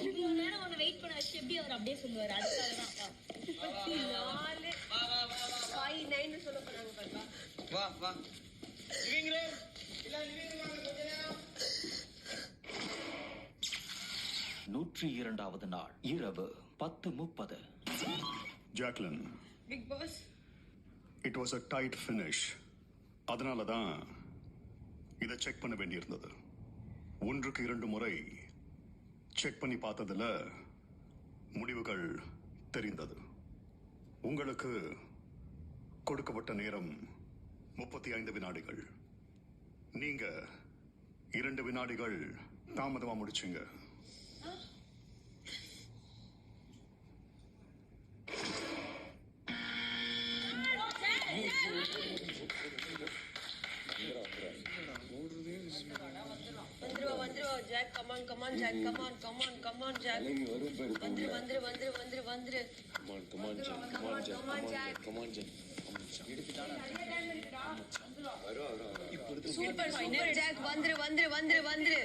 Video நேரம் உன்னை wait பண்ண எப்படி அவர் அப்படியே சொல்லுவார்? வா. வா நூற்றி இரண்டாவது நாள் இரவு பத்து முப்பது. Jacqueline. Bigg Boss it was a tight finish அதனால தான் இதை செக் பண்ண வேண்டியிருந்தது. ஒன்றுக்கு இரண்டு முறை செக் பண்ணி பார்த்ததுல முடிவுகள் தெரிந்தது. உங்களுக்கு கொடுக்கப்பட்ட நேரம் முப்பத்தி ஐந்து வினாடிகள். நீங்க இரண்டு வினாடிகள் தாமதமா முடிச்சீங்க. Jack come on come on Jack come on come on come on Jack வந்துரு வந்துரு வந்துரு வந்துரு வந்துரு. Come on come on Jack super super Jack வந்துரு வந்துரு வந்துரு வந்துரு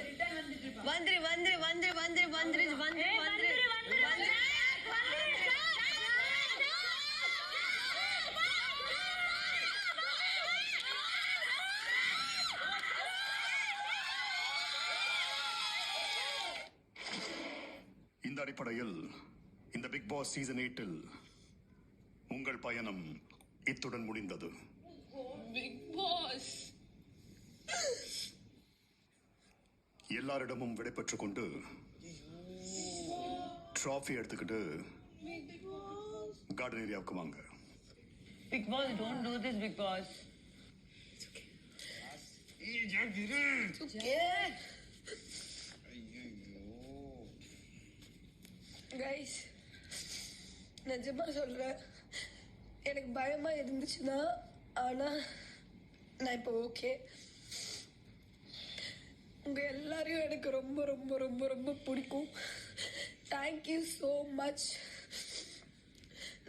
வந்துரு வந்துரு. வந்துரு வந்துரு வந்துரு வந்துரு வந்துரு. இந்த அடிப்படையில் இந்த பிக் பாஸ் சீசன் எயிட்டில் உங்கள் பயணம் இத்துடன் முடிந்தது. எல்லாரிடமும் விடைபெற்று கொண்டு ட்ராஃபி எடுத்துக்கிட்டு கார்டன் ஏரியாவுக்கு வாங்க. Bigg Boss don't do this Bigg Boss it's okay guys நிஜமாக சொல்கிறேன் எனக்கு பயமாக இருந்துச்சுன்னா ஆனால் நான் இப்போ ஓகே உங்கள் எல்லாரையும் எனக்கு ரொம்ப ரொம்ப ரொம்ப ரொம்ப பிடிக்கும். தேங்க்யூ ஸோ மச்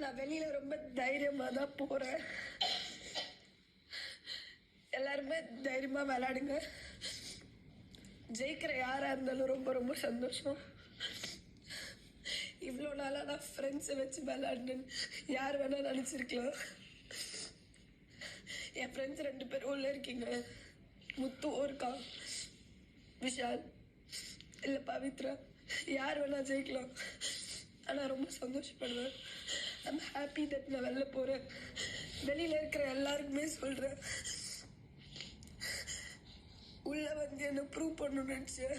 நான் வெளியில் ரொம்ப தைரியமாக தான் போகிறேன் எல்லாருமே தைரியமாக விளாடுங்க ஜெயிக்கிற யாராக இருந்தாலும் ரொம்ப ரொம்ப சந்தோஷம். இவ்வளோ நாளாக நான் ஃப்ரெண்ட்ஸை வச்சு விளாண்டுன்னு யார் வேணால் நினச்சிருக்கலாம். என் ஃப்ரெண்ட்ஸ் ரெண்டு பேரும் உள்ளே இருக்கீங்க. முத்து இருக்கான் விஷால்? இல்லை பவித்ரா? யார் வேணால் ஜெயிக்கலாம். ஆனால் ரொம்ப சந்தோஷப்படுவேன். ஐம் ஹாப்பி தட் நான் வெளில போகிறேன் வெளியில் இருக்கிற எல்லாருக்குமே சொல்கிறேன் உள்ளே வந்து என்ன ப்ரூவ் பண்ணணும்னு நினச்சேன்.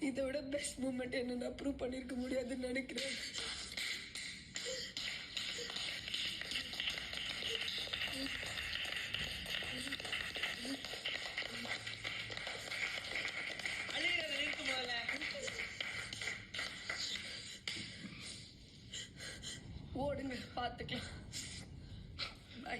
இதோட பெஸ்ட் மூமெண்ட் என்னன்னு அப்ரூவ் பண்ணியிருக்க முடியாதுன்னு நினைக்கிறேன். ஓடுங்க பார்த்துக்கலாம் பை